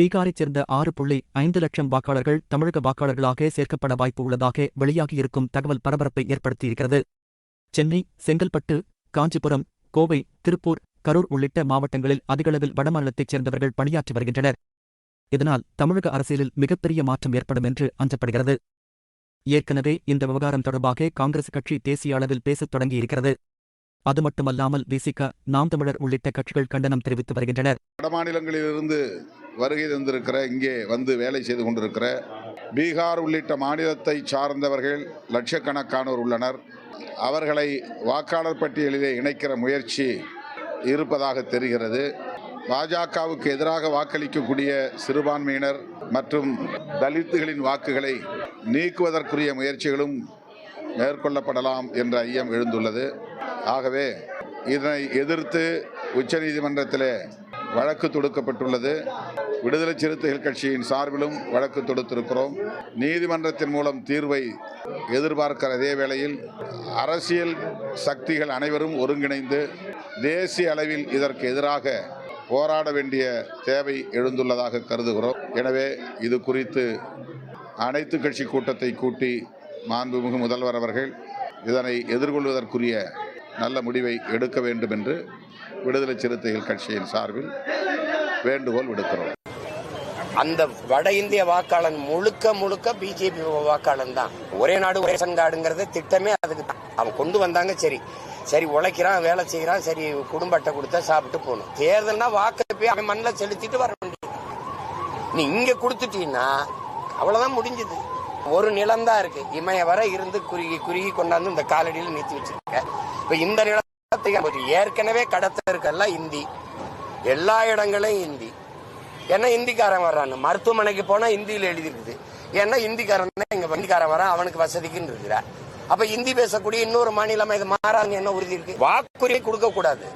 பீகாரைச் சேர்ந்த ஆறு புள்ளி ஐந்து லட்சம் வாக்காளர்கள் தமிழக வாக்காளர்களாக சேர்க்கப்பட வாய்ப்பு உள்ளதாக வெளியாகியிருக்கும் தகவல் பரபரப்பை ஏற்படுத்தியிருக்கிறது. சென்னை செங்கல்பட்டு காஞ்சிபுரம் கோவை திருப்பூர் கரூர் உள்ளிட்ட மாவட்டங்களில் அதிகளவில் வடமாநிலத்தைச் சேர்ந்தவர்கள் பணியாற்றி வருகின்றனர். இதனால் தமிழக அரசியலில் மிகப்பெரிய மாற்றம் ஏற்படும் என்று அஞ்சப்படுகிறது. ஏற்கனவே இந்த விவகாரம் தொடர்பாக காங்கிரஸ் கட்சி தேசிய அளவில் பேசத் தொடங்கியிருக்கிறது. அது மட்டுமல்லாமல் விசிக நாம் தமிழர் உள்ளிட்ட கட்சிகள் கண்டனம் தெரிவித்து வருகின்றனர். வடமாநிலங்களிலிருந்து வருகை தந்திருக்கிற இங்கே வந்து வேலை செய்து கொண்டிருக்கிற பீகார் உள்ளிட்ட மாநிலத்தை சார்ந்தவர்கள் லட்சக்கணக்கானோர் உள்ளனர். அவர்களை வாக்காளர் பட்டியலிலே இணைக்கிற முயற்சி இருப்பதாக தெரிகிறது. பாஜகவுக்கு எதிராக வாக்களிக்கக்கூடிய சிறுபான்மையினர் மற்றும் தலித்துகளின் வாக்குகளை நீக்குவதற்குரிய முயற்சிகளும் மேற்கொள்ளப்படலாம் என்ற ஐயம் எழுந்துள்ளது. ஆகவே இதனை எதிர்த்து உச்சநீதிமன்றத்தில் வழக்கு தொடுக்கப்பட்டுள்ளது. விடுதலை சிறுத்தைகள் கட்சியின் சார்பிலும் வழக்கு தொடுத்திருக்கிறோம். நீதிமன்றத்தின் மூலம் தீர்வை எதிர்பார்க்கிற அதே வேளையில் அரசியல் சக்திகள் அனைவரும் ஒருங்கிணைந்து தேசிய அளவில் இதற்கு எதிராக போராட வேண்டிய தேவை எழுந்துள்ளதாக கருதுகிறோம். எனவே இது குறித்து அனைத்து கட்சி கூட்டத்தை கூட்டி மாண்புமிகு முதல்வர் அவர்கள் இதனை எதிர்கொள்வதற்குரிய நல்ல முடிவை எடுக்க வேண்டும் என்று விடுதலை சிறுத்தைகள் கட்சியின் சார்பில் வேண்டுகோள் விடுக்கிறோம். அந்த வட இந்திய வாக்காளன் முழுக்க முழுக்க பிஜேபி வாக்காளன் தான். ஒரே நாடு ஒரே ரேஷன் கார்டுங்கிறது திட்டமே அதுக்கு தான். அவன் கொண்டு வந்தாங்க சரி. சரி உழைக்கிறான் வேலை செய்கிறான் சரி குடும்ப அட்டை கொடுத்தா சாப்பிட்டு போகணும். தேர்தல்னா வாக்கு போய் அவன் மண்ணில் செலுத்திட்டு வர வேண்டியது. நீ இங்க கொடுத்துட்டீங்கன்னா அவ்வளவுதான் முடிஞ்சது. ஒரு நிலம் தான் இருக்கு. இமய வரை இருந்து குறுகி குறுகி கொண்டாந்து இந்த காலடியில் நிறுத்தி வச்சிருக்க. இப்ப இந்த நிலத்தை ஏற்கனவே கடத்த இருக்கெல்லாம் இந்தி. எல்லா இடங்களையும் இந்தி. ஏன்னா இந்திக்காரன் வர்றான். மருத்துவமனைக்கு போனா ஹிந்தியில் எழுதிருக்குது ஏன்னா இந்திக்காரன் தான் இங்க இந்திக்காரன் வரான் அவனுக்கு வசதிக்குன்னு இருக்கிற அப்ப இந்தி பேசக்கூடிய இன்னொரு மாநிலம் இது மாறாங்க என்ன உறுதி இருக்கு? வாக்குரிமை கொடுக்க கூடாது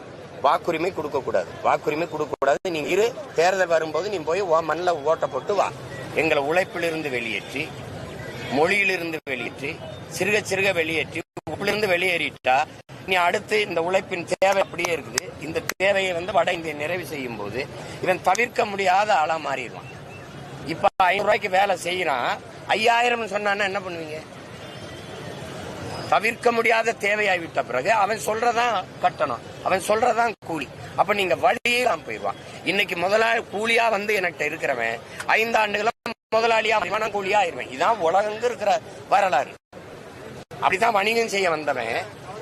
வாக்குரிமை கொடுக்க கூடாது வாக்குரிமை கொடுக்க கூடாது இரு தேர்தல் வரும்போது நீ போய் ஓ மண்ணில் ஓட்ட போட்டு வா. எங்களை உழைப்பிலிருந்து வெளியேற்றி மொழியிலிருந்து வெளியேற்றி சிறுக சிறுக வெளியேற்றி உப்பிலிருந்து வெளியேறிட்டா நீ அடுத்து இந்த உழைப்பின் தேவை அப்படியே இருக்குது. இந்த தேவையை வந்து வட இந்திய நிறைவு செய்யும் போது இவன் தவிர்க்க முடியாத ஆளா மாறிடுவான். இப்ப ஐநூறு ரூபாய்க்கு வேலை செய்யறான். ஐயாயிரம் சொன்னான்னா என்ன பண்ணுவீங்க? தவிர்க்க முடியாத தேவையாகிவிட்ட பிறகு அவன் சொல்றதான் கட்டணும். அவன் சொல்றதான் கூலி. அப்ப நீங்க வழியே தான் போயிடுவான். இன்னைக்கு முதலாளி கூலியா வந்து என்கிட்ட இருக்கிறவன் ஐந்தாண்டுகளா முதலாளியா மன கூலியா ஆயிருவேன். இதான் உலகங்க இருக்கிற வரலாறு. அப்படிதான் வணிகம் செய்ய வந்தவன்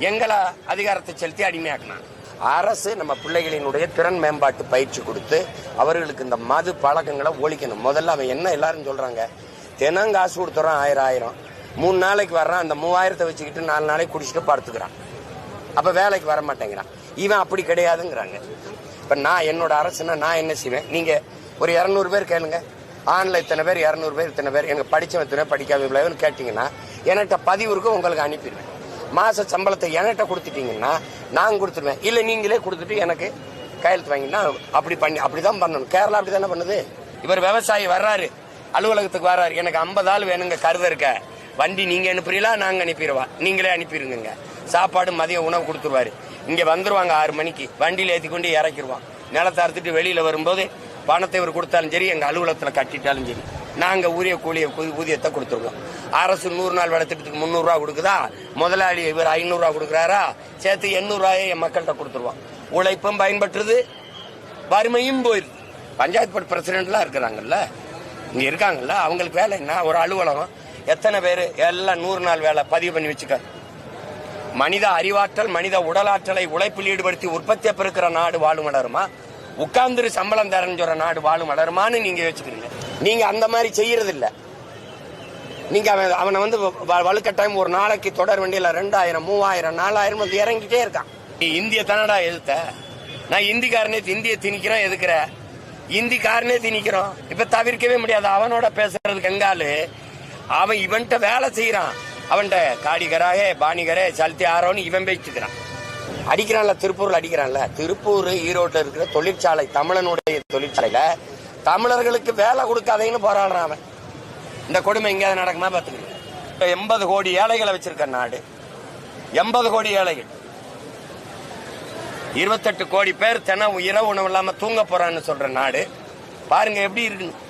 எங்களை அதிகாரத்தை செலுத்தி அடிமையாக்குனான். அரசு நம்ம பிள்ளைகளினுடைய திறன் மேம்பாட்டு பயிற்சி கொடுத்து அவர்களுக்கு இந்த மது பழக்கங்களை ஒழிக்கணும். முதல்ல அவன் என்ன எல்லாரும் சொல்றாங்க? தினம் காசு கொடுத்துறான் ஆயிரம் ஆயிரம். மூணு நாளைக்கு வர்றான் அந்த மூவாயிரத்தை வச்சுக்கிட்டு நாலு நாளைக்கு குடிச்சிட்டு படுத்துக்கிறான். அப்ப வேலைக்கு வர மாட்டேங்கிறான். இவன் அப்படி கிடையாதுங்கிறாங்க. இப்ப நான் என்னோட அரசுனா நான் என்ன செய்வேன்? நீங்க ஒரு இரநூறு பேர் கேளுங்க. ஆண்ல இத்தனை பேர் இரநூறு பேர் இத்தனை பேர். எனக்கு படிச்சவன் இத்தனை பேர், படிக்காத இவ்வளவுன்னு கேட்டீங்கன்னா என்கிட்ட பதிவு இருக்கும் உங்களுக்கு அனுப்பிடுவேன். மாச சம்பளத்தை என்கிட்ட கொடுத்துட்டீங்கன்னா நான் கொடுத்துருவேன். இல்லை நீங்களே கொடுத்துட்டு எனக்கு கையெழுத்து வாங்கினா அப்படி பண்ணி அப்படி தான் பண்ணணும். கேரளா அப்படி தானே பண்ணுது? இவர் விவசாயி வர்றாரு. அலுவலகத்துக்கு வர்றாரு. எனக்கு ஐம்பது ஆள் வேணுங்க கருத இருக்க. வண்டி நீங்கள் அனுப்புறீங்களா நாங்கள் அனுப்பிடுவா? நீங்களே அனுப்பிடுங்க சாப்பாடு மதியம் உணவு கொடுத்துருவாரு. இங்கே வந்துருவாங்க ஆறு மணிக்கு. வண்டியில் ஏற்றி கொண்டு இறக்கிடுவான் நிலத்தை அறுத்துட்டு வெளியில் வரும்போது பணத்தை இவர் கொடுத்தாலும் சரி எங்கள் அலுவலகத்தில் கட்டிட்டாலும் சரி. நாங்கள் ஊதிய கூலிய ஊதியத்தை கொடுத்துருக்கோம். அரசு நூறு நாள் வேலை திட்டத்துக்கு முந்நூறுரூவா கொடுக்குதா? முதலாளி இவர் ஐநூறுரூவா கொடுக்குறாரா? சேர்த்து எண்ணூறுரூவாயை என் மக்கள்கிட்ட கொடுத்துருவோம். உழைப்பும் பயன்பட்டுருது. வறுமையும் போயிருது. பஞ்சாயத்து போர்டு பிரசிடென்ட்லாம் இருக்கிறாங்கல்ல? இங்கே இருக்காங்கல்ல? அவங்களுக்கு வேலை என்ன? ஒரு அலுவலகம். எத்தனை பேர்? எல்லாம் நூறு நாள் வேலை பதிவு பண்ணி வச்சுக்க. மனித அறிவாற்றல் மனித உடலாற்றலை உழைப்பில் ஈடுபடுத்தி உற்பத்தியை பெருக்கிற நாடு வாழும் வளருமா? உட்கார்ந்து சம்பளம் தரேன்னு சொல்ற நாடு வாழும் வளருமான்னு நீங்க யோசிக்கிறீங்க. நீங்க அந்த மாதிரி செய்யறது இல்ல நீங்க அவன் அவனை வந்து வ- வலுக்கட்டாயம் ஒரு நாளைக்கு தொடர் வண்டியில ரெண்டாயிரம் மூவாயிரம் நாலாயிரம் வந்து இறங்கிட்டே இருக்கான். நீ இந்திய தானடா எதிர்த்த? நான் இந்திக்காரனே இந்திய திணிக்கிறோம் எதுக்குற? இந்திக்காரனே திணிக்கிறோம். இப்ப தவிர்க்கவே முடியாது. அவனோட பேசுறது கங்காலு அவன் இவன்கிட்ட வேலை செய்யறான் அவன்கிட்ட காடிகராக பாணிகரே சல்தி ஆரோன்னு இவன் பேசிக்கிறான். அடிக்கிறான்ல திருப்பூர்ல அடிக்கிறான்ல. திருப்பூர் ஈரோட்டில் இருக்கிற தொழிற்சாலை தமிழனுடைய தொழிற்சாலையில தமிழர்களுக்கு வேலை கொடுக்காதேன்னு போராடுறான் அவன். இந்த கொடுமை எங்கேயாவது நடக்குமா பார்த்துக்கங்க எண்பது கோடி ஏழைகளை வச்சிருக்க நாடு. எண்பது கோடி ஏழைகள். இருபத்தெட்டு கோடி பேர் தினம் இரவு உணவு இல்லாம தூங்க போறான்னு சொல்ற நாடு. பாருங்க எப்படி இருக்குன்னு.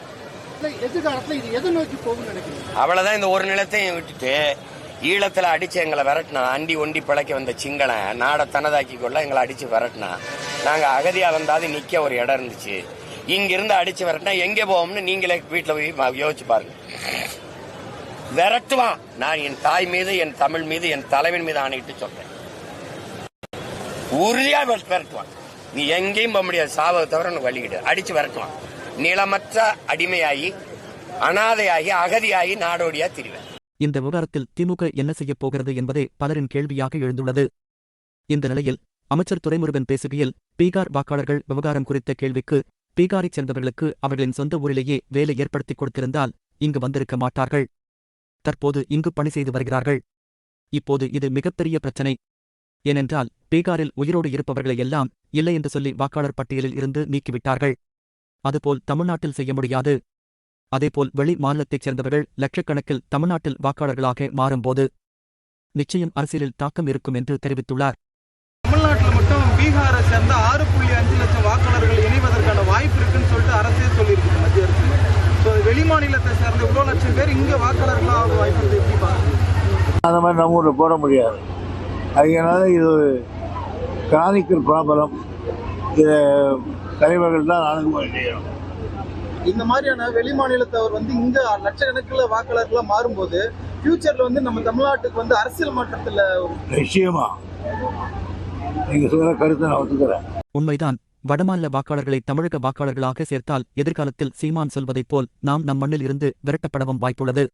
அவ்வளவுதான் இந்த ஒரு நிலத்தையும் விட்டுட்டு ஈழத்துல அடிச்சு எங்களை விரட்டினா அண்டி ஒண்டி பிழைக்க வந்த சிங்களன் நாடை தனதாக்கி கொள்ள எங்களை அடிச்சு விரட்டினா நாங்க அகதியா வந்தாது நிக்க ஒரு இடம் இருந்துச்சு. இங்கிருந்து அடிச்சு விரட்டினா எங்க போவோம்னு நீங்களே வீட்டுல போய் யோசிச்சு பாருங்க. விரட்டுவான். நான் என் தாய் மீது என் தமிழ் மீது என் தலைவன் மீது ஆணையிட்டு சொல்றேன். உறுதியா விரட்டுவான். நீ எங்கேயும் போக முடியாது. சாவை தவிர உனக்கு வழிகிடு அடிச்சு விரட்டுவான். நிலமற்ற அடிமையாகி அனாதையாகி அகதியாகி நாடோடியா திரிவேன். இந்த விவகாரத்தில் திமுக என்ன செய்யப் போகிறது என்பதே பலரின் கேள்வியாக எழுந்துள்ளது. இந்த நிலையில் அமைச்சர் துரைமுருகன் பேசுகையில் பீகார் வாக்காளர்கள் விவகாரம் குறித்த கேள்விக்கு பீகாரைச் சேர்ந்தவர்களுக்கு அவர்களின் சொந்த ஊரிலேயே வேலை ஏற்படுத்திக் கொடுத்திருந்தால் இங்கு வந்திருக்க மாட்டார்கள். தற்போது இங்கு பணி செய்து வருகிறார்கள். இப்போது இது மிகப்பெரிய பிரச்சனை. ஏனென்றால் பீகாரில் உயிரோடு இருப்பவர்களை எல்லாம் இல்லை என்று சொல்லி வாக்காளர் பட்டியலில் இருந்து நீக்கிவிட்டார்கள். அதுபோல் தமிழ்நாட்டில் செய்ய முடியாது. அதேபோல் வெளி மாநிலத்தைச் சேர்ந்தவர்கள் லட்சக்கணக்கில் தமிழ்நாட்டில் வாக்காளர்களாக மாறும்போது நிச்சயம் அரசியலில் தாக்கம் இருக்கும் என்று தெரிவித்துள்ளார். தமிழ்நாட்டில் மட்டும் பீகாரை சேர்ந்த ஆறு புள்ளி அஞ்சு லட்சம் வாக்காளர்கள் இணைவதற்கான வாய்ப்பு இருக்குன்னு சொல்லிட்டு அரசே சொல்லியிருக்கு மத்திய அரசு. ஸோ வெளி மாநிலத்தை சேர்ந்த இவ்வளோ லட்சம் பேர் இங்கே வாக்காளர்களாக ஆக வாய்ப்பு இருக்கு எப்படி பாருங்க அந்த மாதிரி நம்ம ஊரில் போட முடியாது. அதனால இது கிரானிக்கல் ப்ராப்ளம் இதை தலைவர்கள் தான் அணுகுமுறை செய்யணும். இந்த மாதிரியான வெளி மாநிலத்தவர் வந்து இங்க லட்சக்கணக்கில் வாக்காளர்களா மாறும்போது ஃபியூச்சர்ல வந்து நம்ம தமிழ்நாட்டுக்கு வந்து அரசியல் மாற்றத்துல நிச்சயமா. நீங்கள் சொல்கிற கருத்தை நான் ஒத்துக்கிறேன். உண்மைதான். வடமாநில வாக்காளர்களை தமிழக வாக்காளர்களாக சேர்த்தால் எதிர்காலத்தில் சீமான் சொல்வதைப் போல் நாம் நம் மண்ணில் இருந்து விரட்டப்படவும் வாய்ப்புள்ளது.